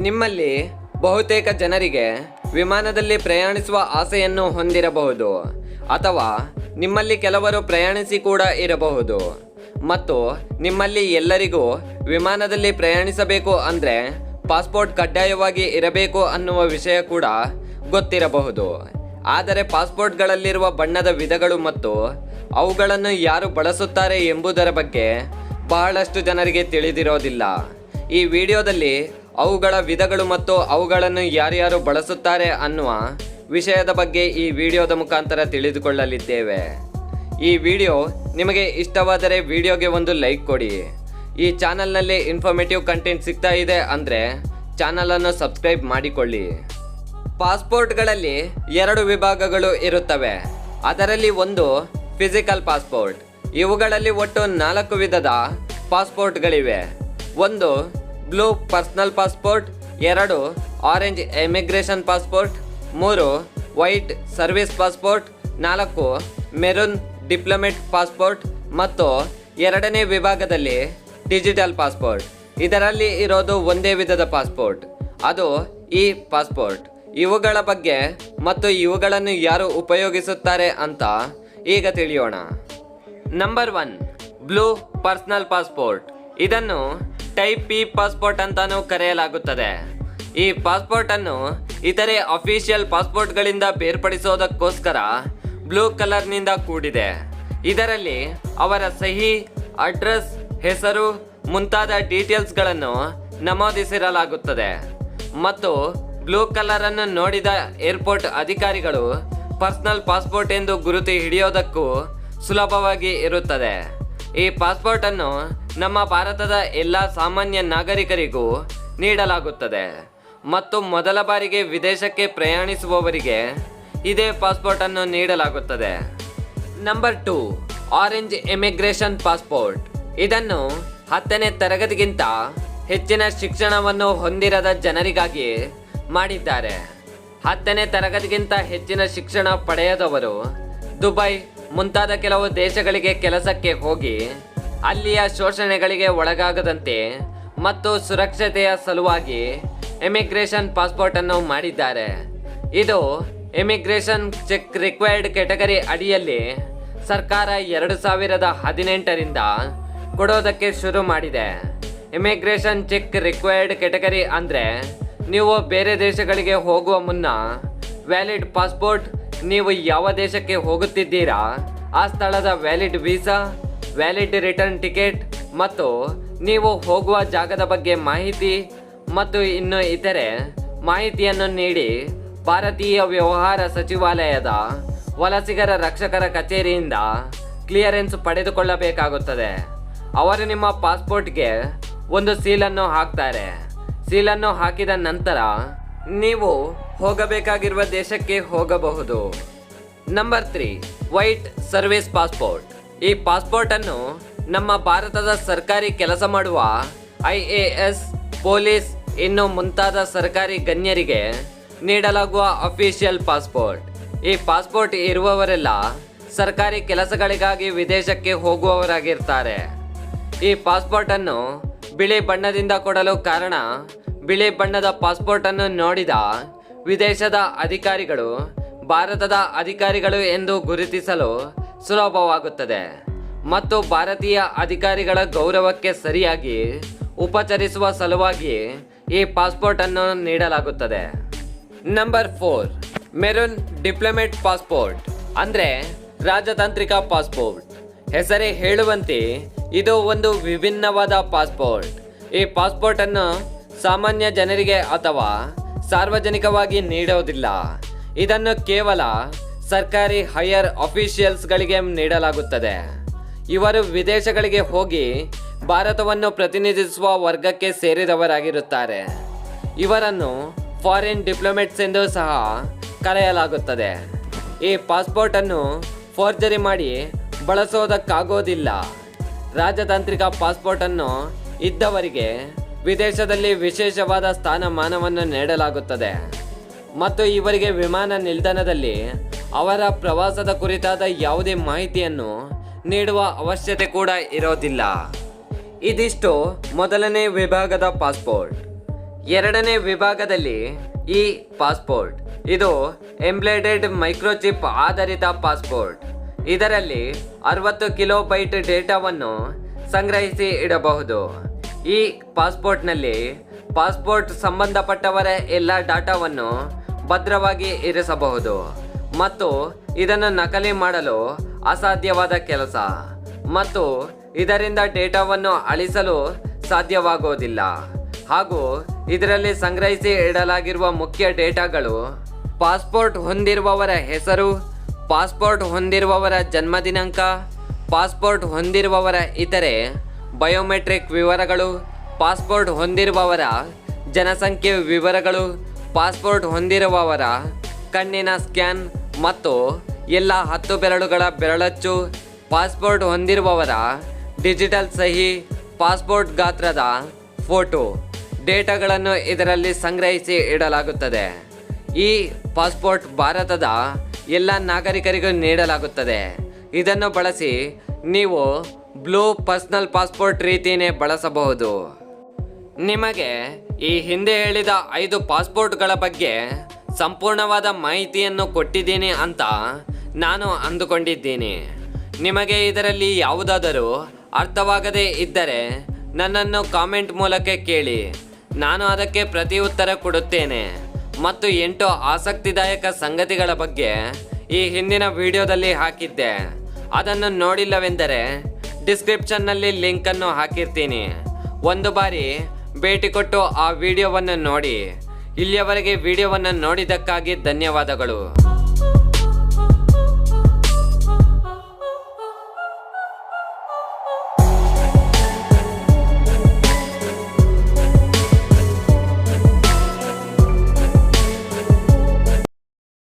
ನಿಮ್ಮಲ್ಲಿ ಬಹುತೇಕ ಜನರಿಗೆ ವಿಮಾನದಲ್ಲಿ ಪ್ರಯಾಣಿಸುವ ಆಸೆಯನ್ನು ಹೊಂದಿರಬಹುದು, ಅಥವಾ ನಿಮ್ಮಲ್ಲಿ ಕೆಲವರು ಪ್ರಯಾಣಿಸಿ ಕೂಡ ಇರಬಹುದು. ಮತ್ತು ನಿಮ್ಮಲ್ಲಿ ಎಲ್ಲರಿಗೂ ವಿಮಾನದಲ್ಲಿ ಪ್ರಯಾಣಿಸಬೇಕು ಅಂದರೆ ಪಾಸ್ಪೋರ್ಟ್ ಕಡ್ಡಾಯವಾಗಿ ಇರಬೇಕು ಅನ್ನುವ ವಿಷಯ ಕೂಡ ಗೊತ್ತಿರಬಹುದು. ಆದರೆ ಪಾಸ್ಪೋರ್ಟ್ಗಳಲ್ಲಿರುವ ಬಣ್ಣದ ವಿಧಗಳು ಮತ್ತು ಅವುಗಳನ್ನು ಯಾರು ಬಳಸುತ್ತಾರೆ ಎಂಬುದರ ಬಗ್ಗೆ ಬಹಳಷ್ಟು ಜನರಿಗೆ ತಿಳಿದಿರೋದಿಲ್ಲ. ಈ ವಿಡಿಯೋದಲ್ಲಿ ಅವುಗಳ ವಿಧಗಳು ಮತ್ತು ಅವುಗಳನ್ನು ಯಾರ್ಯಾರು ಬಳಸುತ್ತಾರೆ ಅನ್ನುವ ವಿಷಯದ ಬಗ್ಗೆ ಈ ವಿಡಿಯೋದ ಮುಖಾಂತರ ತಿಳಿದುಕೊಳ್ಳಲಿದ್ದೇವೆ. ಈ ವಿಡಿಯೋ ನಿಮಗೆ ಇಷ್ಟವಾದರೆ ವಿಡಿಯೋಗೆ ಒಂದು ಲೈಕ್ ಕೊಡಿ. ಈ ಚಾನಲ್ನಲ್ಲಿ ಇನ್ಫಾರ್ಮೇಟಿವ್ ಕಂಟೆಂಟ್ ಸಿಗ್ತಾ ಇದೆ ಅಂದರೆ ಚಾನಲನ್ನು ಸಬ್ಸ್ಕ್ರೈಬ್ ಮಾಡಿಕೊಳ್ಳಿ. ಪಾಸ್ಪೋರ್ಟ್ಗಳಲ್ಲಿ ಎರಡು ವಿಭಾಗಗಳು ಇರುತ್ತವೆ. ಅದರಲ್ಲಿ ಒಂದು ಫಿಸಿಕಲ್ ಪಾಸ್ಪೋರ್ಟ್ ಇವುಗಳಲ್ಲಿ ಒಟ್ಟು ನಾಲ್ಕು ವಿಧದ ಪಾಸ್ಪೋರ್ಟ್ಗಳಿವೆ ಒಂದು ಬ್ಲೂ ಪರ್ಸ್ನಲ್ ಪಾಸ್ಪೋರ್ಟ್, ಎರಡು ಆರೆಂಜ್ ಎಮಿಗ್ರೇಷನ್ ಪಾಸ್ಪೋರ್ಟ್, ಮೂರು ವೈಟ್ ಸರ್ವಿಸ್ ಪಾಸ್ಪೋರ್ಟ್, ನಾಲ್ಕು ಮೆರೂನ್ ಡಿಪ್ಲೊಮೆಟ್ ಪಾಸ್ಪೋರ್ಟ್ ಮತ್ತು ಎರಡನೇ ವಿಭಾಗದಲ್ಲಿ ಡಿಜಿಟಲ್ ಪಾಸ್ಪೋರ್ಟ್. ಇದರಲ್ಲಿ ಇರೋದು ಒಂದೇ ವಿಧದ ಪಾಸ್ಪೋರ್ಟ್. ಅದು ಈ ಪಾಸ್ಪೋರ್ಟ್. ಇವುಗಳ ಬಗ್ಗೆ ಮತ್ತು ಇವುಗಳನ್ನು ಯಾರು ಉಪಯೋಗಿಸುತ್ತಾರೆ ಅಂತ ಈಗ ತಿಳಿಯೋಣ. Number one blue personal passport ಇದನ್ನು ಟೈಪ್ ಪಿ ಪಾಸ್ಪೋರ್ಟ್ ಅಂತಾನೂ ಕರೆಯಲಾಗುತ್ತದೆ. ಈ ಪಾಸ್ಪೋರ್ಟ್ ಅನ್ನು ಇತರೆ ಅಫಿಷಿಯಲ್ ಪಾಸ್ಪೋರ್ಟ್ಗಳಿಂದ ಬೇರ್ಪಡಿಸೋದಕ್ಕೋಸ್ಕರ ಬ್ಲೂ ಕಲರ್ನಿಂದ ಕೂಡಿದೆ. ಇದರಲ್ಲಿ ಅವರ ಸಹಿ, ಅಡ್ರೆಸ್, ಹೆಸರು ಮುಂತಾದ ಡೀಟೇಲ್ಸ್ಗಳನ್ನು ನಮೂದಿಸಿರಲಾಗುತ್ತದೆ. ಮತ್ತು ಬ್ಲೂ ಕಲರನ್ನು ನೋಡಿದ ಏರ್ಪೋರ್ಟ್ ಅಧಿಕಾರಿಗಳು ಪರ್ಸನಲ್ ಪಾಸ್ಪೋರ್ಟ್ ಎಂದು ಗುರುತು ಹಿಡಿಯೋದಕ್ಕೂ ಸುಲಭವಾಗಿ ಇರುತ್ತದೆ. ಈ ಪಾಸ್ಪೋರ್ಟ್ ಅನ್ನು ನಮ್ಮ ಭಾರತದ ಎಲ್ಲ ಸಾಮಾನ್ಯ ನಾಗರಿಕರಿಗೂ ನೀಡಲಾಗುತ್ತದೆ. ಮತ್ತು ಮೊದಲ ಬಾರಿಗೆ ವಿದೇಶಕ್ಕೆ ಪ್ರಯಾಣಿಸುವವರಿಗೆ ಇದೇ ಪಾಸ್ಪೋರ್ಟ್ ಅನ್ನು ನೀಡಲಾಗುತ್ತದೆ. Number two orange immigration passport ಇದನ್ನು ಹತ್ತನೇ ತರಗತಿಗಿಂತ ಹೆಚ್ಚಿನ ಶಿಕ್ಷಣವನ್ನು ಹೊಂದಿರದ ಜನರಿಗಾಗಿ ಮಾಡಿದ್ದಾರೆ. ಹತ್ತನೇ ತರಗತಿಗಿಂತ ಹೆಚ್ಚಿನ ಶಿಕ್ಷಣ ಪಡೆಯದವರು ದುಬೈ ಮುಂತಾದ ಕೆಲವು ದೇಶಗಳಿಗೆ ಕೆಲಸಕ್ಕೆ ಹೋಗಿ ಅಲ್ಲಿಯ ಶೋಷಣೆಗಳಿಗೆ ಒಳಗಾಗದಂತೆ ಮತ್ತು ಸುರಕ್ಷತೆಯ ಸಲುವಾಗಿ ಇಮಿಗ್ರೇಷನ್ ಪಾಸ್ಪೋರ್ಟ್ ಅನ್ನು ಮಾಡಿದ್ದಾರೆ. ಇದು ಇಮಿಗ್ರೇಷನ್ ಚೆಕ್ ರಿಕ್ವೈರ್ಡ್ ಕೆಟಗರಿ ಅಡಿಯಲ್ಲಿ ಸರ್ಕಾರ ಎರಡು ಸಾವಿರದ ಹದಿನೆಂಟರಿಂದ ಕೊಡೋದಕ್ಕೆ ಶುರು ಮಾಡಿದೆ. ಇಮಿಗ್ರೇಷನ್ ಚೆಕ್ ರಿಕ್ವೈರ್ಡ್ ಕೆಟಗರಿ ಅಂದರೆ ನೀವು ಬೇರೆ ದೇಶಗಳಿಗೆ ಹೋಗುವ ಮುನ್ನ ವ್ಯಾಲಿಡ್ ಪಾಸ್ಪೋರ್ಟ್ ನೀವು ಯಾವ ದೇಶಕ್ಕೆ ಹೋಗುತ್ತಿದ್ದೀರಾ? ಆ ಸ್ಥಳದ valid visa, valid return ticket, ಮತ್ತು ನೀವು ಹೋಗುವ ಜಾಗದ ಬಗ್ಗೆ ಮಾಹಿತಿ, ಮತ್ತು ಇನ್ನು ಇತರೆ ಮಾಹಿತಿಯನ್ನು ನೀಡಿ ಭಾರತೀಯ ವ್ಯವಹಾರ ಸಚಿವಾಲಯದ ವಲಸಿಗರ ರಕ್ಷಕರ ಕಚೇರಿಯಿಂದ ಕ್ಲಿಯರೆನ್ಸ್ ಪಡೆದುಕೊಳ್ಳಬೇಕಾಗುತ್ತದೆ. ಅವರು ನಿಮ್ಮ ಪಾಸ್ಪೋರ್ಟ್ಗೆ ಒಂದು ಸೀಲನ್ನು ಹಾಕ್ತಾರೆ. ಸೀಲನ್ನು ಹಾಕಿದ ನಂತರ ನೀವು ಹೋಗಬೇಕಾಗಿರುವ ದೇಶಕ್ಕೆ ಹೋಗಬಹುದು. Number three white service passport ಈ ಪಾಸ್ಪೋರ್ಟ್ ಅನ್ನು ನಮ್ಮ ಭಾರತದ ಸರ್ಕಾರಿ ಕೆಲಸ ಮಾಡುವ ಐ ಎ ಎಸ್ ಪೊಲೀಸ್, ಇನ್ನು ಮುಂತಾದ ಸರ್ಕಾರಿ ಗಣ್ಯರಿಗೆ ನೀಡಲಾಗುವ ಅಫಿಷಿಯಲ್ ಪಾಸ್ಪೋರ್ಟ್ ಈ ಪಾಸ್ಪೋರ್ಟ್ ಇರುವವರೆಲ್ಲ ಸರ್ಕಾರಿ ಕೆಲಸಗಳಿಗಾಗಿ ವಿದೇಶಕ್ಕೆ ಹೋಗುವವರಾಗಿರ್ತಾರೆ. ಈ ಪಾಸ್ಪೋರ್ಟ್ ಅನ್ನು ಬಿಳಿ ಬಣ್ಣದಿಂದ ಕೊಡಲು ಕಾರಣ ಬಿಳಿ ಬಣ್ಣದ ಪಾಸ್ಪೋರ್ಟ್ ಅನ್ನು ನೋಡಿದ ವಿದೇಶದ ಅಧಿಕಾರಿಗಳು ಭಾರತದ ಅಧಿಕಾರಿಗಳು ಎಂದು ಗುರುತಿಸಲು ಸುಲಭವಾಗುತ್ತದೆ. ಮತ್ತು ಭಾರತೀಯ ಅಧಿಕಾರಿಗಳ ಗೌರವಕ್ಕೆ ಸರಿಯಾಗಿ ಉಪಚರಿಸುವ ಸಲುವಾಗಿ ಈ ಪಾಸ್ಪೋರ್ಟ್ ಅನ್ನು ನೀಡಲಾಗುತ್ತದೆ. Number four, maroon diplomat passport, ಅಂದರೆ ರಾಜತಾಂತ್ರಿಕ ಪಾಸ್ಪೋರ್ಟ್. ಹೆಸರೇ ಹೇಳುವಂತೆ ಇದು ಒಂದು ವಿಭಿನ್ನವಾದ ಪಾಸ್ಪೋರ್ಟ್. ಈ ಪಾಸ್ಪೋರ್ಟ್ ಅನ್ನು ಸಾಮಾನ್ಯ ಜನರಿಗೆ ಅಥವಾ ಸಾರ್ವಜನಿಕವಾಗಿ ನೀಡೋದಿಲ್ಲ. ಇದನ್ನು ಕೇವಲ ಸರ್ಕಾರಿ ಹೈಯರ್ ಅಫಿಷಿಯಲ್ಸ್ಗಳಿಗೆ ನೀಡಲಾಗುತ್ತದೆ. ಇವರು ವಿದೇಶಗಳಿಗೆ ಹೋಗಿ ಭಾರತವನ್ನು ಪ್ರತಿನಿಧಿಸುವ ವರ್ಗಕ್ಕೆ ಸೇರಿದವರಾಗಿರುತ್ತಾರೆ. ಇವರನ್ನು ಫಾರಿನ್ ಡಿಪ್ಲೊಮೆಟ್ಸ್ ಎಂದು ಸಹ ಕರೆಯಲಾಗುತ್ತದೆ. ಈ ಪಾಸ್ಪೋರ್ಟ್ ಅನ್ನು ಫೋರ್ಜರಿ ಮಾಡಿ ಬಳಸೋದಕ್ಕಾಗೋದಿಲ್ಲ. ರಾಜತಾಂತ್ರಿಕ ಪಾಸ್ಪೋರ್ಟ್ ಅನ್ನು ಇದ್ದವರಿಗೆ ವಿದೇಶದಲ್ಲಿ ವಿಶೇಷವಾದ ಸ್ಥಾನಮಾನವನ್ನು ನೀಡಲಾಗುತ್ತದೆ. ಮತ್ತು ಇವರಿಗೆ ವಿಮಾನ ನಿಲ್ದಾಣದಲ್ಲಿ ಅವರ ಪ್ರವಾಸದ ಕುರಿತಾದ ಯಾವುದೇ ಮಾಹಿತಿಯನ್ನು ನೀಡುವ ಅವಶ್ಯತೆ ಕೂಡ ಇರೋದಿಲ್ಲ. ಇದಿಷ್ಟು ಮೊದಲನೇ ವಿಭಾಗದ ಪಾಸ್ಪೋರ್ಟ್. ಎರಡನೇ ವಿಭಾಗದಲ್ಲಿ ಈ ಪಾಸ್ಪೋರ್ಟ್. ಇದು ಎಂಬ್ಲೇಡೆಡ್ ಮೈಕ್ರೋಚಿಪ್ ಆಧಾರಿತ ಪಾಸ್ಪೋರ್ಟ್. ಇದರಲ್ಲಿ ಅರವತ್ತು ಕಿಲೋಬೈಟ್ ಡೇಟಾವನ್ನು ಸಂಗ್ರಹಿಸಿ ಇಡಬಹುದು. ಈ ಪಾಸ್ಪೋರ್ಟ್ನಲ್ಲಿ ಪಾಸ್ಪೋರ್ಟ್ ಸಂಬಂಧಪಟ್ಟವರ ಎಲ್ಲ ಡಾಟಾವನ್ನು ಭದ್ರವಾಗಿ ಇರಿಸಬಹುದು ಮತ್ತು ಇದನ್ನು ನಕಲಿ ಮಾಡಲು ಅಸಾಧ್ಯವಾದ ಕೆಲಸ ಮತ್ತು ಇದರಿಂದ ಡೇಟಾವನ್ನು ಅಳಿಸಲು ಸಾಧ್ಯವಾಗುವುದಿಲ್ಲ ಹಾಗೂ ಇದರಲ್ಲಿ ಸಂಗ್ರಹಿಸಿ ಇಡಲಾಗಿರುವ ಮುಖ್ಯ ಡೇಟಾಗಳು ಪಾಸ್ಪೋರ್ಟ್ ಹೊಂದಿರುವವರ ಹೆಸರು, ಪಾಸ್ಪೋರ್ಟ್ ಹೊಂದಿರುವವರ ಜನ್ಮದಿನಾಂಕ, ಪಾಸ್ಪೋರ್ಟ್ ಹೊಂದಿರುವವರ ಇತರೆ ಬಯೋಮೆಟ್ರಿಕ್ ವಿವರಗಳು, ಪಾಸ್ಪೋರ್ಟ್ ಹೊಂದಿರುವವರ ಜನಸಂಖ್ಯೆ ವಿವರಗಳು, ಪಾಸ್ಪೋರ್ಟ್ ಹೊಂದಿರುವವರ ಕಣ್ಣಿನ ಸ್ಕ್ಯಾನ್ ಮತ್ತು ಎಲ್ಲ ಹತ್ತು ಬೆರಳುಗಳ ಬೆರಳಚ್ಚು, ಪಾಸ್ಪೋರ್ಟ್ ಹೊಂದಿರುವವರ ಡಿಜಿಟಲ್ ಸಹಿ, ಪಾಸ್ಪೋರ್ಟ್ ಗಾತ್ರದ ಫೋಟೋ, ಡೇಟಾಗಳನ್ನು ಇದರಲ್ಲಿ ಸಂಗ್ರಹಿಸಿ ಇಡಲಾಗುತ್ತದೆ. ಈ ಪಾಸ್ಪೋರ್ಟ್ ಭಾರತದ ಎಲ್ಲ ನಾಗರಿಕರಿಗೂ ನೀಡಲಾಗುತ್ತದೆ. ಇದನ್ನು ಬಳಸಿ ನೀವು ಬ್ಲೂ ಪರ್ಸ್ನಲ್ ಪಾಸ್ಪೋರ್ಟ್ ರೀತಿಯೇ ಬಳಸಬಹುದು. ನಿಮಗೆ ಈ ಹಿಂದೆ ಹೇಳಿದ ಐದು ಪಾಸ್ಪೋರ್ಟ್ಗಳ ಬಗ್ಗೆ ಸಂಪೂರ್ಣವಾದ ಮಾಹಿತಿಯನ್ನು ಕೊಟ್ಟಿದ್ದೀನಿ ಅಂತ ನಾನು ಅಂದುಕೊಂಡಿದ್ದೀನಿ. ನಿಮಗೆ ಇದರಲ್ಲಿ ಯಾವುದಾದರೂ ಅರ್ಥವಾಗದೇ ಇದ್ದರೆ ನನ್ನನ್ನು ಕಾಮೆಂಟ್ ಮೂಲಕ ಕೇಳಿ. ನಾನು ಅದಕ್ಕೆ ಪ್ರತಿ ಉತ್ತರ ಕೊಡುತ್ತೇನೆ. ಮತ್ತು ಎಂಟು ಆಸಕ್ತಿದಾಯಕ ಸಂಗತಿಗಳ ಬಗ್ಗೆ ಈ ಹಿಂದಿನ ವಿಡಿಯೋದಲ್ಲಿ ಹಾಕಿದ್ದೆ. ಅದನ್ನು ನೋಡಿಲ್ಲವೆಂದರೆ ಡಿಸ್ಕ್ರಿಪ್ಷನ್ನಲ್ಲಿ ಲಿಂಕನ್ನು ಹಾಕಿರ್ತೀನಿ. ಒಂದು ಬಾರಿ ಭೇಟಿ ಕೊಟ್ಟು ಆ ವಿಡಿಯೋವನ್ನು ನೋಡಿ. ಇಲ್ಲಿಯವರೆಗೆ ವಿಡಿಯೋವನ್ನು ನೋಡಿದ್ದಕ್ಕಾಗಿ ಧನ್ಯವಾದಗಳು.